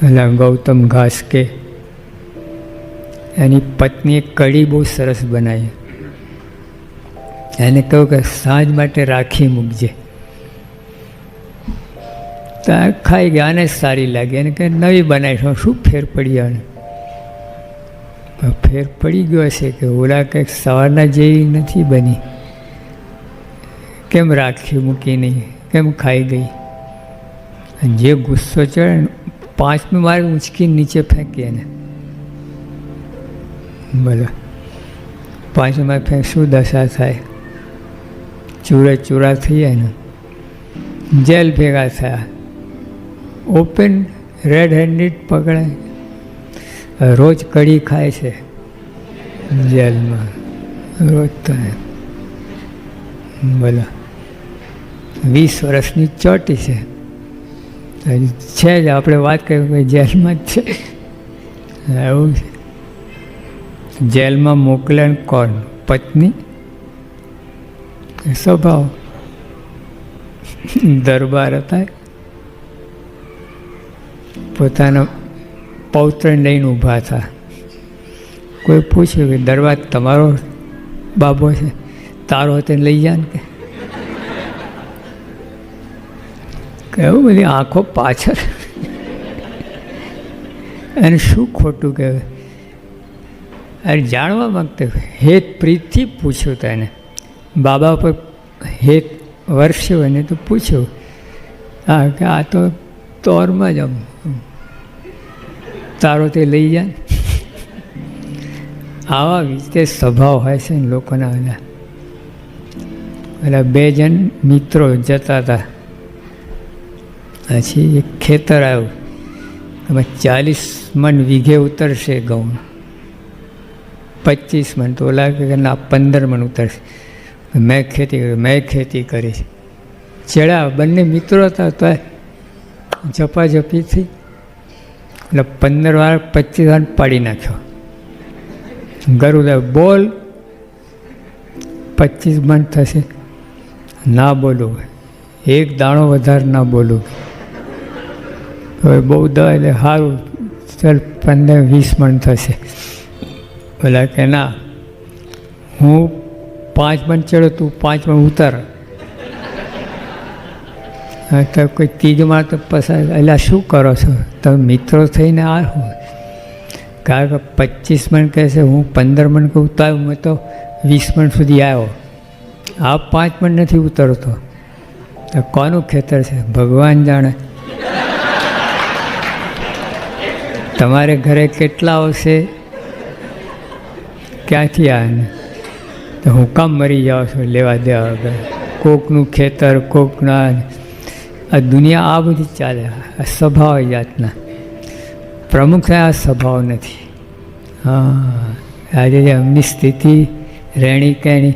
પેલા ગૌતમ ઘાસ કે એની પત્નીએ કઢી બહુ સરસ બનાવી. એને કહ્યું કે સાંજ માટે રાખી મૂકજે. તો ખાઈ ગયા આને સારી લાગી. એને કે નવી બનાવીશું. શું ફેર પડી આને ફેર પડી ગયો હશે કે ઓલા કંઈક સવારના જેવી નથી બની. કેમ રાખી મૂકી નહીં? કેમ ખાઈ ગઈ? જે ગુસ્સો ચડે ને પાંચમી મારે ઉંચકી નીચે ફેંકી એને બોલો પાંચમી મારે ફેંક શું દશા થાય ચૂરે ચૂરા થઈ જાય ને જેલ ભેગા થયા ઓપન રેડ હેન્ડેડ પકડાય રોજ કઢી ખાય છે જેલમાં રોજ તો બોલો વીસ વર્ષની ચોટી છે છે જ, આપણે વાત કરીએ કે જેલમાં જ છે. એવું છે. જેલમાં મોકલે કોણ? પત્ની? સ્વભાવ? દરબાર હતા? પોતાના પૌત્ર લઈને ઊભા હતા. કોઈ પૂછ્યું કે દરબાર તમારો બાબો છે? તારો હતો લઈ જા ને કે? કેવું બધી આંખો પાછળ. અને શું ખોટું કહેવાય? અને જાણવા માગતો હેત પ્રીતથી પૂછ્યું તેને બાબા પર હેત વર્ષ્યો એને તો પૂછ્યું. હા, કે આ તો તોરમાં જ આમ. તારો તે લઈ જાય આવા રીતે સ્વભાવ હોય છે લોકોના બધા. એટલે બે જણ મિત્રો જતા હતા. પછી એક ખેતર આવ્યું. એમાં ચાલીસ મન વીઘે ઉતરશે ઘઉં. પચીસ મન તો ઓલા કે ના, પંદર મન ઉતરશે. મેં ખેતી કરી, મેં ખેતી કરી. ચડ્યા બંને મિત્રો હતા તો ઝપાઝપી થઈ. એટલે પંદર વાર, પચીસ વાર પાડી નાખ્યો. ગરુદા બોલ, પચીસ મન થશે. ના બોલું. એક દાણો વધારે ના બોલું. હવે બહુ દ એટલે સારું. ચાલ પંદર, વીસ મણ થશે. ઓલા કે ના, હું પાંચ મણ ચડો, તું પાંચ મણ ઉતર. તો કોઈ ત્રીજમાં તો પસાર, એટલે શું કરો છો? તમે મિત્રો થઈને આ કારણ કે પચીસ મણ કહેશે, હું પંદર મણ કે ઉતાર્યું મેં તો વીસ મણ સુધી આવ્યો. આ પાંચ મણ નથી ઉતરતો. તો કોનું ખેતર છે? ભગવાન જાણે. તમારે ઘરે કેટલા આવશે? ક્યાંથી આવે તો હું કામ મરી જાઉં છું, લેવા દેવા વગર. કોકનું ખેતર, કોકના આ દુનિયા આ બધી ચાલે, આ સ્વભાવ જાતના. પ્રમુખ આ સ્વભાવ નથી. હા, આજે એમની સ્થિતિ, રહેણી કહેણી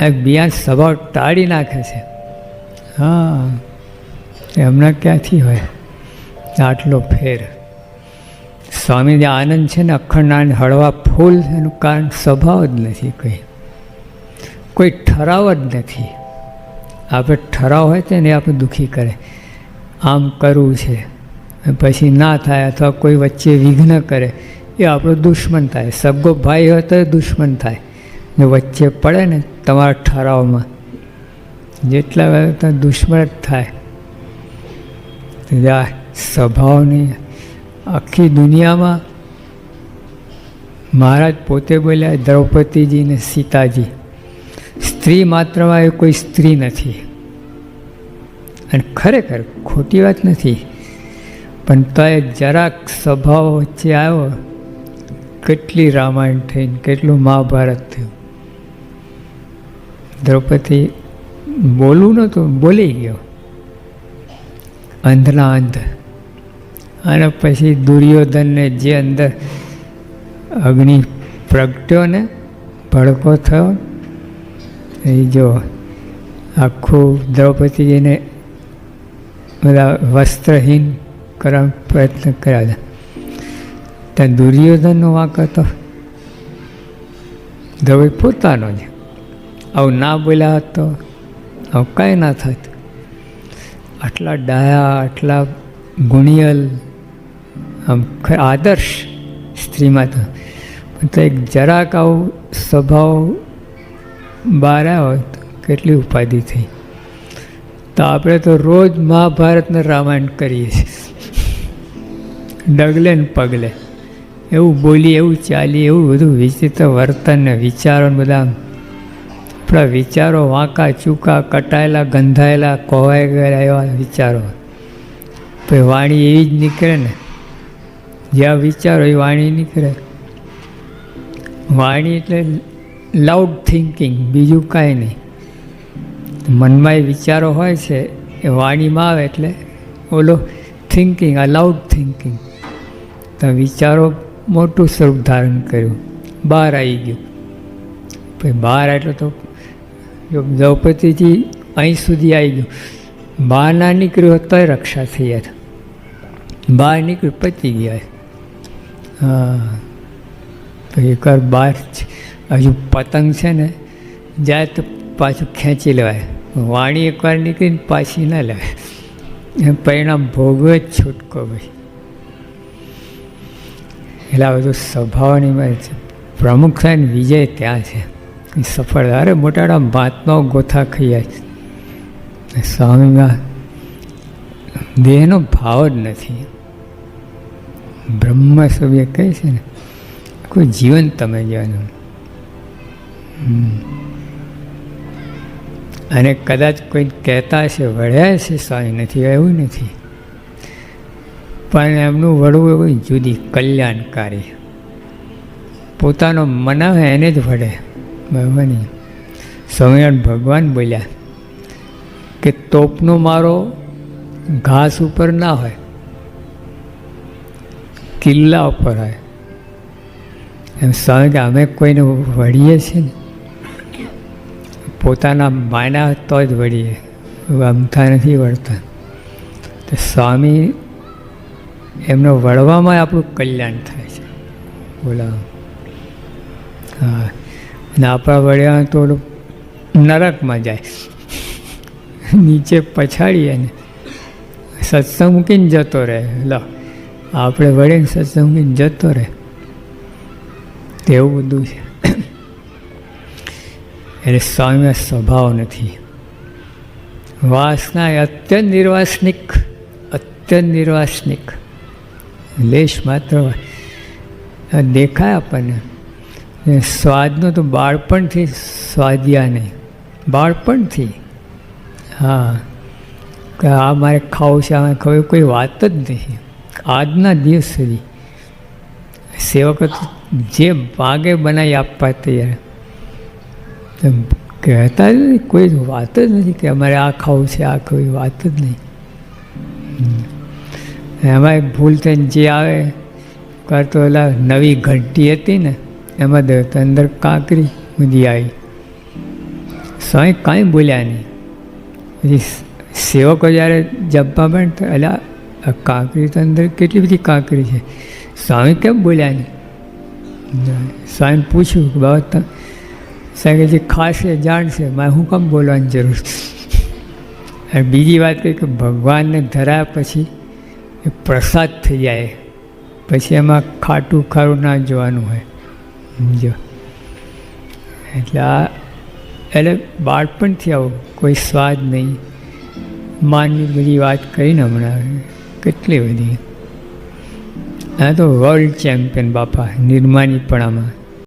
એ બિયાન સ્વભાવ ટાળી નાખે છે. હા, એમના ક્યાંથી હોય? આટલો ફેર. સ્વામી આનંદ છે ને અખંડ હળવા ફૂલ એનું કારણ સ્વભાવ જ નથી કોઈ. કોઈ ઠરાવ જ નથી. આપણે ઠરાવ હોય તો એને આપણે દુઃખી કરે. આમ કરવું છે. પછી ના થાય અથવા કોઈ વચ્ચે વિઘ્ન કરે, એ આપણો દુશ્મન થાય. સગો ભાઈ હોય તો દુશ્મન થાય. ને વચ્ચે પડે ને તમારા ઠરાવમાં. જેટલા દુશ્મન જ થાય. સ્વભાવની આખી દુનિયામાં મહારાજ પોતે બોલ્યા દ્રૌપદીજી ને સીતાજી, સ્ત્રી માત્રમાં એ કોઈ સ્ત્રી નથી. અને ખરેખર ખોટી વાત નથી, પણ તો એ જરાક સ્વભાવ વચ્ચે આવ્યો, કેટલી રામાયણ થઈને કેટલું મહાભારત થયું. દ્રૌપદી બોલવું નહોતું, બોલી ગયો. અંધના અંધ. અને પછી દુર્યોધનને જે અંદર અગ્નિ પ્રગટ્યો ને, ભડકો થયો, એ જો આખું દ્રૌપદીજીને બધા વસ્ત્રહીન કરવાનો પ્રયત્ન કર્યા હતા. ત્યાં દુર્યોધનનો વાંક હતો. દ્રૌપદી પોતાનો જ. આવું ના બોલ્યા હતો આવું કાંઈ ના થતું. આટલા ડાયા, આટલા ગુણિયલ આમ આદર્શ સ્ત્રીમાં તો. તો એક જરાક આવું સ્વભાવ બહાર હોય તો કેટલી ઉપાધિ થઈ. તો આપણે તો રોજ મહાભારતને રામાયણ કરીએ છીએ. ડગલે ને પગલે. એવું બોલી એવું ચાલી એવું બધું વિચિત્ર વર્તન ને વિચારો બધા આપણા વિચારો વાંકા, ચૂકા, કટાયેલા, ગંધાયેલા કોવાઈ ગયેલા એવા વિચારો. પછી વાણી એવી જ નીકળે ને જ્યાં વિચારો એ વાણી નીકળે વાણી એટલે લાઉડ થિંકિંગ બીજું કાંઈ નહીં. મનમાં એ વિચારો હોય છે, એ વાણીમાં આવે એટલે ઓલો થિંકિંગ આ લાઉડ થિંકિંગ તો વિચારો મોટું સ્વરૂપ ધારણ કર્યું. બહાર આવી ગયું. પછી બહાર એટલે તો દ્રૌપદીજી અહીં સુધી આવી ગયું. બહાર ના નીકળ્યું તોય રક્ષા થઈ જાય. બહાર નીકળ્યું પતી ગયા હા. પછી એકવાર બહાર હજુ પતંગ છે ને, જાય તો પાછું ખેંચી લેવાય. વાણી એકવાર નીકળીને પાછી ના લેવાય. એમ પરિણામ ભોગવે જ છૂટકો ભાઈ. એટલે આ બધું સ્વભાવની છે. પ્રમુખ થાય ને વિજય ત્યાં છે. એ સફળ અરે મોટાડા મહાત્માઓ ગોથા ખૈયા છે. સ્વામીમાં દેહનો ભાવ જ નથી. બ્રહ્મ સભ્ય કહે છે ને કોઈ જીવન તમે જવાનું. અને કદાચ કોઈ કહેતા હશે વળ્યા છે સ્વામી નથી, એવું નથી. પણ એમનું વળવું એવું જુદી, કલ્યાણકારી. પોતાનો મનાવે એને જ વળે. ભગવાની સ્વામિનારાયણ ભગવાન બોલ્યા કે તોપનો મારો ઘાસ ઉપર ના હોય. કિલ્લા ઉપર હોય એમ કે અમે કોઈને વળીએ છીએ ને, પોતાના માના તો જ વળીએ અમથા નથી વળતા. તો સ્વામી એમનો વળવામાં આપણું કલ્યાણ થાય છે. બોલા. હા. અને આપણા વળ્યા તો નરકમાં જાય. નીચે પછાડીએ ને, સત્સંગ મૂકીને જતો રહે. લો. આપણે વડે સત્સંગી જતો રહે. તેવું બધું છે. એટલે સૌમ્ય સ્વભાવ નથી. વાસના અત્યંત નિર્વાસનિક અત્યંત નિર્વાસનિક. લેશ માત્ર દેખાય આપણને. સ્વાદનો તો બાળપણથી સ્વાદ્યા નહીં. બાળપણથી. હા. કે આ મારે ખાવું છે આ ખાવું કોઈ વાત જ નથી આજના દિવસ સુધી સેવકો જે ભાગે બનાવી આપવા તૈયાર. કહેતા કોઈ વાત જ નથી કે અમારે આ ખાવું છે, આ ખાવી વાત જ નહીં. એમાં ભૂલ થઈને જે આવે કરતો ઓલા નવી ઘંટી હતી ને, એમાં દ- અંદર કાંકરી બધી આવી. સ્વામી કાંઈ બોલ્યા નહીં. પછી સેવકો જ્યારે જપવા પણ એટલે આ કાંકરી તો અંદર કેટલી બધી કાંકરી છે? સ્વામી કેમ બોલ્યા નહીં? સ્વામી પૂછ્યું કે બાબા સાહેબ જે ખાશે, જાણશે, મારે હું કેમ બોલવાની જરૂર છે? અને બીજી વાત કહી કે ભગવાનને ધરાયા પછી એ પ્રસાદ થઈ જાય. પછી એમાં ખાટું ખારું ના જોવાનું હોય. સમજો એટલે આ, એટલે બાળપણથી આવું કોઈ સ્વાદ નહીં. માનવી બધી વાત કરીને હમણાં. કેટલી બધી. આ તો વર્લ્ડ ચેમ્પિયન બાપા નિર્માનીપણામાં.